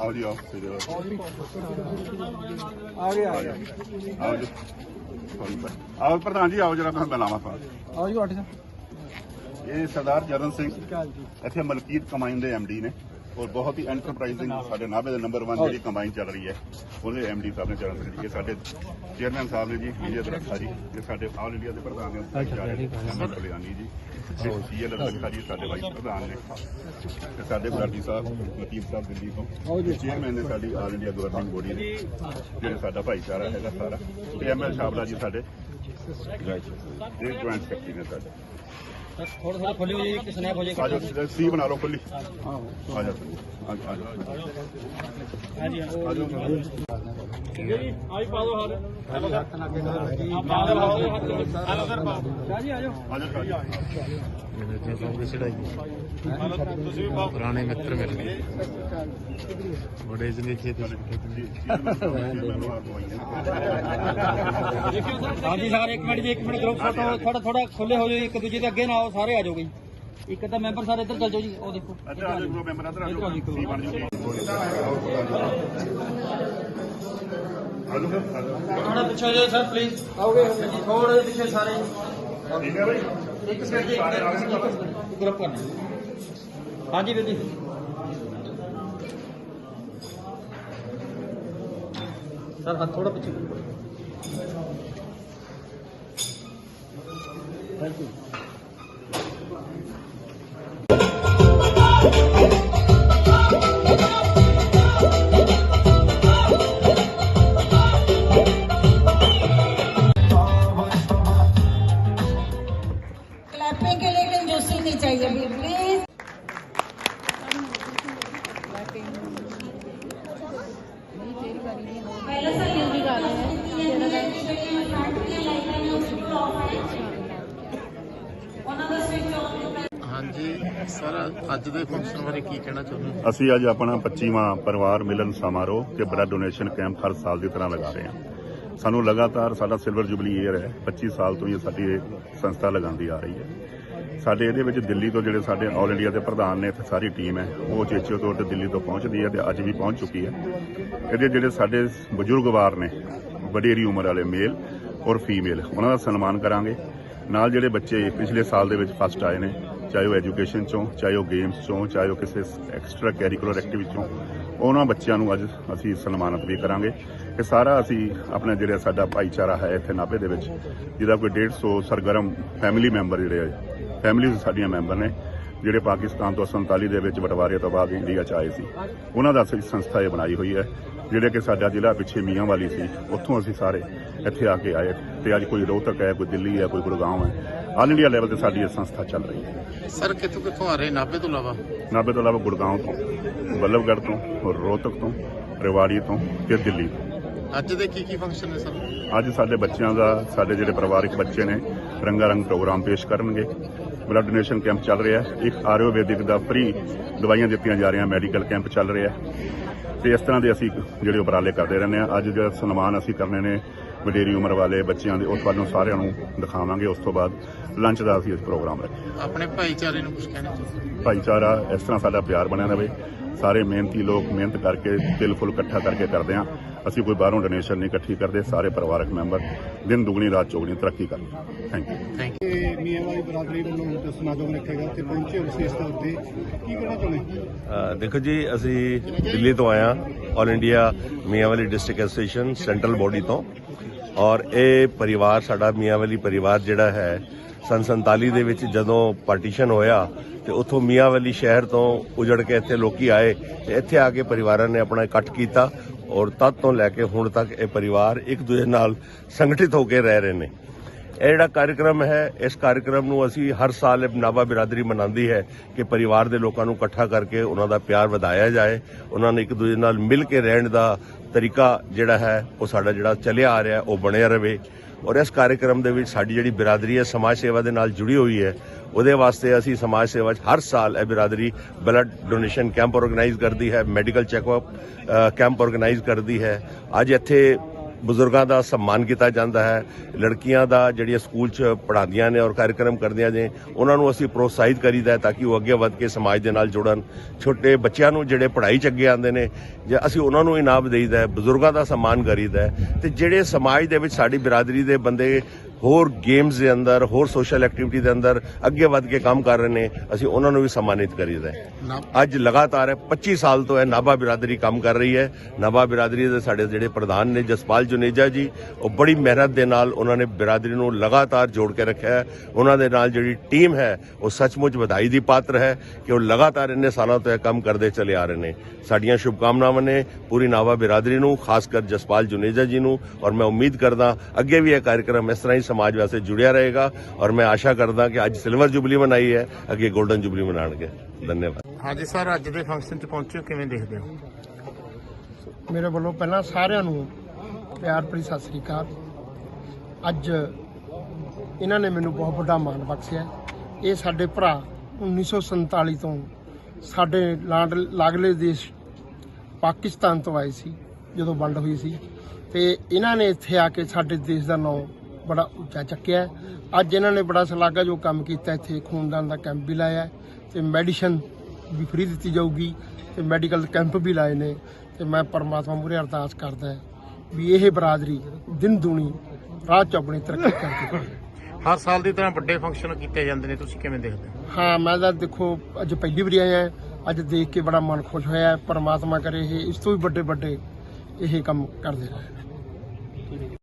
ਆਓ ਜੀ ਆਓ ਸਿਰੇ ਆ ਗਿਆ। ਆ ਗਿਆ। ਆਓ ਜੀ। ਸੌਰੀ ਭਾਈ। ਆਓ ਪ੍ਰਧਾਨ ਜੀ ਆਓ ਜਰਾ ਤੁਹਾਨੂੰ ਮਿਲਾਵਾਂ ਤੁਹਾਨੂੰ ਆਓ ਜੀ ਅੱਠ ਇਹ ਸਰਦਾਰ ਜਰਨ ਸਿੰਘ। ਕਾਲ ਜੀ। ਇੱਥੇ ਮਲਕੀਤ ਕਮਾਈਨ ਦੇ ਐਮਡੀ ਨੇ। ਔਰ ਬਹੁਤ ਹੀ ਐਂਟਰਪ੍ਰਾਈਜ਼ਿੰਗ ਸਾਡੇ ਨਾਭੇ ਦੇ ਨੰਬਰ 1 ਜਿਹੜੀ ਕਮਾਈਨ ਚੱਲ ਰਹੀ ਹੈ ਉਹਦੇ ਐਮਡੀ ਸਾਹਿਬ ਨੇ ਚਰਨ ਸਿੰਘ ਜੀ ਇਹ ਸਾਡੇ ਚੇਅਰਮੈਨ ਸਾਹਿਬ ਨੇ ਜੀ ਵਿਜੇ ਦਰਖਾ ਜੀ ਇਹ ਸਾਡੇ ਆਲ ਇੰਡੀਆ ਦੇ ਪ੍ਰਧਾਨ ਨੇ ਅਮਰ ਕਲਿਆਣੀ ਜੀ ਤੇ ਸੀਐਲ ਦਰਖਾ ਜੀ ਸਾਡੇ ਵਾਈਸ ਪ੍ਰਧਾਨ ਨੇ। ਤੇ ਸਾਡੇ ਗੁਰਾਟੀ ਸਾਹਿਬ ਲਤੀਫ ਸਾਹਿਬ ਦਿੱਲੀ ਤੋਂ ਚੇਅਰਮੈਨ ਨੇ ਸਾਡੀ ਆਲ ਇੰਡੀਆ ਗਵਰਨਿੰਗ ਬੋਡੀ ਨੇ ਜਿਹੜੇ ਸਾਡਾ ਭਾਈਚਾਰਾ ਹੈਗਾ ਸਾਰਾ। ਤੇ ਐਮਐਲ ਸ਼ਾਬਲਾ ਜੀ ਸਾਡੇ ਇਹ ਜੁਆਇੰਟ ਸੈਕਟਰੀ ਨੇ ਸਾਡੇ। ਥੋੜਾ ਥੋੜਾ ਖੋਲਿਓ ਜੀ ਇੱਕ ਸਨੈਪ ਹੋ ਜਾਏਗਾ ਆਜੋ ਸੀ ਬਣਾ ਲਓ ਖੁੱਲੀ ਆਹੋ ਆਜੋ ਆਜੋ ਆਜੋ ਹਾਂਜੀ ਆਜੋ ਆਈ ਪਾ ਦੋ ਹੈਲੋ ਹੱਥ ਨਾ ਕੇ ਜੀ ਪਾ ਦੋ ਹਾਲ ਸਰ ਪਾ ਜੀ ਆਜੋ ਆਜੋ ਮਿੱਤਰ ਸਾਹਿਬ ਦੀ ਚੜਾਈ ਪੁਰਾਣੇ ਮਿੱਤਰ ਮਿਲ ਗਏ। ਬੜੇ ਜਨੇ ਖੇਤ ਹਾਂਜੀ ਸਰ ਇੱਕ ਮਿੰਟ ਜੀ ਇੱਕ ਮਿੰਟ ਗਰੁੱਪ ਫੋਟੋ ਥੋੜਾ ਥੋੜਾ ਖੁੱਲੇ ਹੋ ਜਾਓ ਇੱਕ ਦੂਜੇ ਦੇ ਅੱਗੇ ਨਾ ਆਓ ਸਾਰੇ ਆ ਜਾਓਗੇ ਜੀ ਇੱਕ ਤਾਂ ਮੈਂਬਰ ਸਾਰੇ ਇੱਧਰ ਚੱਲ ਜਾਓ ਜੀ ਉਹ ਦੇਖੋ। ਅੱਛਾ ਆਜੋ ਜੋ ਮੈਂਬਰ ਅੰਦਰ ਆਜੋ ਸੀ ਬਣ ਜੂਗੀ ਆਜੋ ਥੋੜਾ ਪਿੱਛੇ ਹੋ ਜਾਓ ਸਰ ਪਲੀਜ਼ ਆਓਗੇ? ਹਾਂਜੀ ਥੋੜਾ ਜਿਹਾ ਪਿੱਛੇ ਸਾਰੇ। ਠੀਕ ਹੈ ਭਾਈ ਇੱਕ ਸਕਿੰਟ ਜੀ ਇੱਕ ਗਰੁੱਪ ਕਰਨਾ। ਹਾਂਜੀ ਵੀਰ ਜੀ। ਸਰ ਹੱਥ ਥੋੜਾ ਪਿੱਛੇ ਕਰੋ। ਅੱਜ ਦੇ ਫੰਕਸ਼ਨ ਬਾਰੇ ਕੀ ਕਹਿਣਾ ਚਾਹੁੰਦੇ ਹੋ? ਅਸੀਂ ਅੱਜ ਆਪਣਾ 25ਵਾਂ ਪਰਿਵਾਰ ਮਿਲਨ ਸਮਾਰੋਹ ਤੇ ਬਲੱਡ ਡੋਨੇਸ਼ਨ ਕੈਂਪ ਹਰ ਸਾਲ ਦੀ ਤਰ੍ਹਾਂ ਲਗਾ ਰਹੇ ਹਾਂ। ਸਾਨੂੰ ਲਗਾਤਾਰ ਸਾਡਾ ਸਿਲਵਰ ਜੁਬਲੀ ਈਅਰ ਹੈ। 25 ਸਾਲ ਤੋਂ ਹੀ ਸਾਡੀ ਇਹ ਸੰਸਥਾ ਲਗਾਉਂਦੀ ਆ ਰਹੀ ਹੈ। ਸਾਡੇ ਇਹਦੇ ਵਿੱਚ ਦਿੱਲੀ ਤੋਂ ਜਿਹੜੇ ਸਾਡੇ ਆਲ ਇੰਡੀਆ ਦੇ ਪ੍ਰਧਾਨ ਨੇ, ਇੱਥੇ ਸਾਰੀ ਟੀਮ ਹੈ। ਉਹ ਚੇਚੇ ਤੌਰ ਤੇ ਦਿੱਲੀ ਤੋਂ ਪਹੁੰਚਦੀ ਹੈ ਤੇ ਅੱਜ ਵੀ ਪਹੁੰਚ ਚੁੱਕੀ ਹੈ। ਇਹਦੇ ਜਿਹੜੇ ਸਾਡੇ ਬਜ਼ੁਰਗਵਾਰ ਨੇ, ਵਡੇਰੀ ਉਮਰ ਵਾਲੇ ਮੇਲ ਔਰ ਫੀਮੇਲ ਉਹਨਾਂ ਦਾ ਸਨਮਾਨ ਕਰਾਂਗੇ। ਨਾਲ ਜਿਹੜੇ ਬੱਚੇ ਪਿਛਲੇ ਸਾਲ ਦੇ ਵਿੱਚ ਫਸਟ ਆਏ ਨੇ ਚਾਹੇ ਉਹ ਐਜੂਕੇਸ਼ਨ ਚੋਂ, ਚਾਹੇ ਉਹ ਗੇਮਸ ਚੋਂ, ਚਾਹੇ ਉਹ ਕਿਸੇ ਐਕਸਟਰਾ ਕੈਰੀਕੂਲਰ ਐਕਟੀਵਿਟੀ ਚੋਂ, ਉਹਨਾਂ ਬੱਚਿਆਂ ਨੂੰ ਅੱਜ ਅਸੀਂ ਸਨਮਾਨਿਤ ਵੀ ਕਰਾਂਗੇ। ਇਹ ਸਾਰਾ ਅਸੀਂ ਆਪਣਾ ਜਿਹੜਾ ਸਾਡਾ ਭਾਈਚਾਰਾ ਹੈ ਇੱਥੇ ਨਾਭੇ ਦੇ ਵਿੱਚ, ਜਿਹਦਾ ਕੋਈ 150 ਸਰਗਰਮ ਫੈਮਿਲੀ ਮੈਂਬਰ ਜਿਹੜੇ ਆ ਫੈਮਿਲੀਜ਼ ਸਾਡੀਆਂ ਮੈਂਬਰ ਨੇ, ਜਿਹੜੇ ਪਾਕਿਸਤਾਨ ਤੋਂ 47 ਦੇ ਵਿੱਚ ਬਟਵਾਰੇ ਤੋਂ ਬਾਅਦ ਇੰਡੀਆ ਚ ਆਏ ਸੀ। ਉਹਨਾਂ ਦਾ ਅਸੀਂ ਸੰਸਥਾ ਇਹ ਬਣਾਈ ਹੋਈ ਹੈ, ਜਿਹੜੇ ਕਿ ਸਾਡਾ ਜ਼ਿਲ੍ਹਾ ਪਿੱਛੇ ਮੀਆਂ ਵਾਲੀ ਸੀ, ਉੱਥੋਂ ਅਸੀਂ ਸਾਰੇ ਇੱਥੇ ਆ ਕੇ ਆਏ। ਤੇ ਅੱਜ ਕੋਈ ਰੋਹਤਕ ਹੈ, ਕੋਈ ਦਿੱਲੀ ਹੈ, ਕੋਈ ਗੁੜਗਾਉਂ ਹੈ ਆਲ ਇੰਡੀਆ ਲੈਵਲ ਤੇ ਸਾਡੀ ਇਹ ਸੰਸਥਾ ਚੱਲ ਰਹੀ ਹੈ। ਸਰ ਕਿੱਥੋਂ ਕਿੱਥੋਂ ਆ ਰਹੇ? ਨਾਭੇ ਤੋਂ ਇਲਾਵਾ? ਨਾਭੇ ਤੋਂ ਇਲਾਵਾ ਗੁੜਗਾਉਂ ਤੋਂ ਬੱਲਭਗੜ੍ਹ ਤੋਂ ਰੋਹਤਕ ਤੋਂ ਰੇਵਾੜੀ ਤੋਂ ਤੇ ਦਿੱਲੀ ਤੋਂ। ਅੱਜ ਦੇ ਕੀ ਕੀ ਫੰਕਸ਼ਨ ਨੇ ਸਰ ਅੱਜ ਸਾਡੇ ਬੱਚਿਆਂ ਦਾ ਸਾਡੇ ਜਿਹੜੇ ਪਰਿਵਾਰਕ ਬੱਚੇ ਨੇ ਰੰਗਾ ਰੰਗ ਪ੍ਰੋਗਰਾਮ ਪੇਸ਼ ਕਰਨਗੇ। ਬਲੱਡ ਡੋਨੇਸ਼ਨ ਕੈਂਪ ਚੱਲ ਰਿਹਾ ਹੈ। ਇੱਕ ਆਯੁਰਵੈਦਿਕ ਦਾ ਫ੍ਰੀ ਦਵਾਈਆਂ ਦਿੱਤੀਆਂ ਜਾ ਰਹੀਆਂ ਮੈਡੀਕਲ ਕੈਂਪ ਚੱਲ ਰਿਹਾ ਹੈ। ਤੇ ਇਸ ਤਰ੍ਹਾਂ ਦੇ ਅਸੀਂ ਜਿਹੜੇ ਉਪਰਾਲੇ ਕਰਦੇ ਰਹਿੰਦੇ ਹਾਂ। ਅੱਜ ਜਿਹੜਾ ਸਨਮਾਨ ਅਸੀਂ ਕਰਨੇ ਨੇ ਵਡੇਰੀ ਉਮਰ ਵਾਲੇ ਬੱਚਿਆਂ ਦੇ ਉਹ ਤੁਹਾਨੂੰ ਸਾਰਿਆਂ ਨੂੰ ਦਿਖਾਵਾਂਗੇ। ਉਸ ਤੋਂ ਬਾਅਦ ਲੰਚ ਦਾ ਅਸੀਂ ਇਸ ਪ੍ਰੋਗਰਾਮ ਰੱਖਿਆ ਆਪਣੇ ਭਾਈਚਾਰੇ ਨੂੰ ਕੁਝ ਕਹਿਣਾ? ਭਾਈਚਾਰਾ ਇਸ ਤਰ੍ਹਾਂ ਸਾਡਾ ਪਿਆਰ ਬਣਿਆ ਰਵੇ ਸਾਰੇ ਮਿਹਨਤੀ ਲੋਕ ਮਿਹਨਤ ਕਰਕੇ ਦਿਲ ਫੁੱਲ ਇਕੱਠਾ ਕਰਕੇ ਕਰਦੇ ਆ ਅਸੀਂ ਕੋਈ ਬਾਹਰੋਂ ਡੋਨੇਸ਼ਨ ਨਹੀਂ ਇਕੱਠੀ ਕਰਦੇ ਸਾਰੇ ਪਰਿਵਾਰਕ ਮੈਂਬਰ ਦਿਨ ਦੁਗਣੀ ਰਾਤ ਚੌਗਣੀ ਤਰੱਕੀ ਕਰਨ ਥੈਂਕ ਯੂ ਥੈਂਕ ਯੂ ਤੇ ਮੀਆਂ ਵਾਲੀ ਬਰਾਦਰੀ ਵੱਲੋਂ ਹੁਣ ਸਮਾਗਮ ਰੱਖੇਗਾ ਤੇ ਪਹੁੰਚੇ ਵਿਸ਼ੇਸ਼ ਤੌਰ ਤੇ ਕੀ ਕਹਿਣਾ ਚਾਹੁੰਦੇ? ਅ, ਦੇਖੋ ਜੀ ਅਸੀਂ ਦਿੱਲੀ ਤੋਂ ਆਇਆ all India Mianwali district association central body ਤੋਂ। ਔਰ ਇਹ ਪਰਿਵਾਰ, ਸਾਡਾ ਮੀਆਂਵਾਲੀ ਪਰਿਵਾਰ ਜਿਹੜਾ ਹੈ, ਸਨ 47 ਦੇ ਵਿੱਚ ਜਦੋਂ ਪਾਰਟੀਸ਼ਨ ਹੋਇਆ ਤੇ ਉੱਥੋਂ ਮੀਆਂਵਾਲੀ ਸ਼ਹਿਰ ਤੋਂ ਉਜੜ ਕੇ ਇੱਥੇ ਲੋਕੀ ਆਏ ਤੇ ਇੱਥੇ ਆ ਕੇ ਪਰਿਵਾਰਾਂ ਨੇ ਆਪਣਾ ਇਕੱਠ ਕੀਤਾ ਔਰ ਤਦ ਤੋਂ ਲੈ ਕੇ ਹੁਣ ਤੱਕ ਇਹ ਪਰਿਵਾਰ ਇੱਕ ਦੂਜੇ ਨਾਲ ਸੰਗਠਿਤ ਹੋ ਕੇ ਰਹਿ ਰਹੇ ਨੇ। ਇਹ ਜਿਹੜਾ ਕਾਰਜਕ੍ਰਮ ਹੈ, ਇਸ ਕਾਰਜਕ੍ਰਮ ਨੂੰ ਅਸੀਂ ਹਰ ਸਾਲ ਇਹ ਨਾਭਾ ਬਿਰਾਦਰੀ ਮਨਾਉਂਦੀ ਹੈ ਕਿ ਪਰਿਵਾਰ ਦੇ ਲੋਕਾਂ ਨੂੰ ਇਕੱਠਾ ਕਰਕੇ ਉਹਨਾਂ ਦਾ ਪਿਆਰ ਵਧਾਇਆ ਜਾਏ। ਉਹਨਾਂ ਨੇ ਇੱਕ ਦੂਜੇ ਨਾਲ ਮਿਲ ਕੇ ਰਹਿਣ ਦਾ ਤਰੀਕਾ ਜਿਹੜਾ ਹੈ, ਉਹ ਸਾਡਾ ਜਿਹੜਾ ਚੱਲਿਆ ਆ ਰਿਹਾ, ਉਹ ਬਣਿਆ ਰਵੇ। ਔਰ ਇਸ ਕਾਰਜਕ੍ਰਮ ਦੇ ਵਿੱਚ ਸਾਡੀ ਜਿਹੜੀ ਬਿਰਾਦਰੀ ਹੈ, ਸਮਾਜ ਸੇਵਾ ਦੇ ਨਾਲ ਜੁੜੀ ਹੋਈ ਹੈ। ਉਹਦੇ ਵਾਸਤੇ ਅਸੀਂ ਸਮਾਜ ਸੇਵਾ 'ਚ ਹਰ ਸਾਲ ਇਹ ਬਿਰਾਦਰੀ ਬਲੱਡ ਡੋਨੇਸ਼ਨ ਕੈਂਪ ਆਰਗੇਨਾਈਜ਼ ਕਰਦੀ ਹੈ ਮੈਡੀਕਲ ਚੈੱਕਅਪ ਕੈਂਪ ਆਰਗੇਨਾਈਜ਼ ਕਰਦੀ ਹੈ। ਅੱਜ ਇੱਥੇ ਬਜ਼ੁਰਗਾਂ ਦਾ ਸਨਮਾਨ ਕੀਤਾ ਜਾਂਦਾ ਹੈ, ਲੜਕੀਆਂ ਦਾ ਜਿਹੜੀਆਂ ਸਕੂਲ 'ਚ ਪੜ੍ਹਾਉਂਦੀਆਂ ਨੇ ਔਰ ਕਾਰਜਕ੍ਰਮ ਕਰਦੀਆਂ ਨੇ, ਉਹਨਾਂ ਨੂੰ ਅਸੀਂ ਪ੍ਰੋਤਸਾਹਿਤ ਕਰੀਦਾ ਹੈ ਤਾਂ ਕਿ ਉਹ ਅੱਗੇ ਵੱਧ ਕੇ ਸਮਾਜ ਦੇ ਨਾਲ ਜੁੜਨ। ਛੋਟੇ ਬੱਚਿਆਂ ਨੂੰ ਜਿਹੜੇ ਪੜ੍ਹਾਈ 'ਚ ਅੱਗੇ ਆਉਂਦੇ ਨੇ, ਜੇ ਅਸੀਂ ਉਹਨਾਂ ਨੂੰ ਇਨਾਮ ਦੇਈਦਾ ਹੈ, ਬਜ਼ੁਰਗਾਂ ਦਾ ਸਨਮਾਨ ਕਰੀਦਾ ਹੈ ਤੇ ਜਿਹੜੇ ਸਮਾਜ ਦੇ ਵਿੱਚ ਸਾਡੀ ਬਰਾਦਰੀ ਦੇ ਬੰਦੇ ਹੋਰ ਗੇਮਸ ਦੇ ਅੰਦਰ ਹੋਰ ਸੋਸ਼ਲ ਐਕਟੀਵਿਟੀ ਦੇ ਅੰਦਰ ਅੱਗੇ ਵੱਧ ਕੇ ਕੰਮ ਕਰ ਰਹੇ ਨੇ ਅਸੀਂ ਉਹਨਾਂ ਨੂੰ ਵੀ ਸਨਮਾਨਿਤ ਕਰੀਦਾ ਅੱਜ ਲਗਾਤਾਰ ਹੈ 25 ਸਾਲ ਤੋਂ ਹੈ ਨਾਭਾ ਬਿਰਾਦਰੀ ਕੰਮ ਕਰ ਰਹੀ ਹੈ। ਨਾਭਾ ਬਿਰਾਦਰੀ ਦੇ ਸਾਡੇ ਜਿਹੜੇ ਪ੍ਰਧਾਨ ਨੇ ਜਸਪਾਲ ਜੁਨੇਜਾ ਜੀ ਉਹ ਬੜੀ ਮਿਹਨਤ ਦੇ ਨਾਲ ਉਹਨਾਂ ਨੇ ਬਿਰਾਦਰੀ ਨੂੰ ਲਗਾਤਾਰ ਜੋੜ ਕੇ ਰੱਖਿਆ ਹੈ। ਉਹਨਾਂ ਦੇ ਨਾਲ ਜਿਹੜੀ ਟੀਮ ਹੈ ਉਹ ਸੱਚਮੁੱਚ ਵਧਾਈ ਦੀ ਪਾਤਰ ਹੈ ਕਿ ਉਹ ਲਗਾਤਾਰ ਇੰਨੇ ਸਾਲਾਂ ਤੋਂ ਇਹ ਕੰਮ ਕਰਦੇ ਚਲੇ ਆ ਰਹੇ ਨੇ। ਸਾਡੀਆਂ ਸ਼ੁਭਕਾਮਨਾਵਾਂ ਨੇ ਪੂਰੀ ਨਾਭਾ ਬਿਰਾਦਰੀ ਨੂੰ ਖਾਸ ਕਰ ਜਸਪਾਲ ਜੁਨੇਜਾ ਜੀ ਨੂੰ ਔਰ ਮੈਂ ਉਮੀਦ ਕਰਦਾ ਅੱਗੇ ਵੀ ਇਹ ਕਾਰਜਕ੍ਰਮ ਇਸ ਤਰ੍ਹਾਂ ਹੀ ਸਮਾਜ ਵਾਸਤੇ ਜੁੜਿਆ ਰਹੇਗਾ ਔਰ ਮੈਂ ਆਸ਼ਾ ਕਰਦਾ ਕਿ ਅੱਜ ਸਿਲਵਰ ਜੁਬਲੀ ਮਨਾਈ ਹੈ ਅੱਗੇ 골ਡਨ ਜੁਬਲੀ ਮਨਾਣਗੇ ਧੰਨਵਾਦ ਹਾਂਜੀ ਸਰ ਅੱਜ ਦੇ ਫੰਕਸ਼ਨ 'ਚ ਪਹੁੰਚੇ ਕਿਵੇਂ ਦੇਖਦੇ ਹੋ ਮੇਰੇ ਵੱਲੋਂ ਪਹਿਲਾਂ ਸਾਰਿਆਂ ਨੂੰ ਪਿਆਰ ਭਰੀ ਸਤਿ ਸ੍ਰੀ ਅਕਾਲ ਅੱਜ ਇਹਨਾਂ ਨੇ ਮੈਨੂੰ ਬਹੁਤ ਵੱਡਾ ਮਾਣ ਬਖਸ਼ਿਆ ਇਹ ਸਾਡੇ ਭਰਾ 1947 ਤੋਂ ਸਾਡੇ ਲਾਡ ਲਾਗਲੇ ਦੇਸ਼ ਪਾਕਿਸਤਾਨ ਤੋਂ ਆਏ ਸੀ ਜਦੋਂ ਵੰਡ ਹੋਈ ਸੀ ਤੇ ਇਹਨਾਂ ਨੇ ਇੱਥੇ ਆ ਕੇ ਸਾਡੇ ਦੇਸ਼ ਦਾ ਨਾਮ ਬੜਾ ਉੱਚਾ ਚੱਕਿਆ। ਅੱਜ ਇਹਨਾਂ ਨੇ ਬੜਾ ਸ਼ਲਾਘਾ ਜੋ ਕੰਮ ਕੀਤਾ ਇੱਥੇ ਖੂਨਦਾਨ ਦਾ ਕੈਂਪ ਵੀ ਲਾਇਆ ਤੇ ਮੈਡੀਸਨ ਵੀ ਫ੍ਰੀ ਦਿੱਤੀ ਜਾਊਗੀ ਤੇ ਮੈਡੀਕਲ ਕੈਂਪ ਵੀ ਲਾਏ ਨੇ ਤੇ ਮੈਂ ਪਰਮਾਤਮਾ ਮੂਹਰੇ ਅਰਦਾਸ ਕਰਦਾ ਵੀ ਇਹ ਬਰਾਦਰੀ ਦਿਨ ਦੁਣੀ ਰਾਹ ਚ ਆਪਣੀ ਤਰੱਕੀ ਕਰਦੀ ਰਹੇ ਹਰ ਸਾਲ ਦੀ ਤਰ੍ਹਾਂ ਵੱਡੇ ਫੰਕਸ਼ਨ ਕੀਤੇ ਜਾਂਦੇ ਨੇ ਤੁਸੀਂ ਕਿਵੇਂ ਦੇਖਦੇ ਹੋ ਹਾਂ ਮੈਂ ਤਾਂ ਦੇਖੋ ਅੱਜ ਪਹਿਲੀ ਵਾਰੀ ਆਇਆ। ਅੱਜ ਦੇਖ ਕੇ ਬੜਾ ਮਨ ਖੁਸ਼ ਹੋਇਆ। ਪਰਮਾਤਮਾ ਕਰੇ ਇਹ ਇਸ ਤੋਂ ਵੀ ਵੱਡੇ ਵੱਡੇ ਇਹ ਕੰਮ ਕਰਦੇ ਰਹਿਣ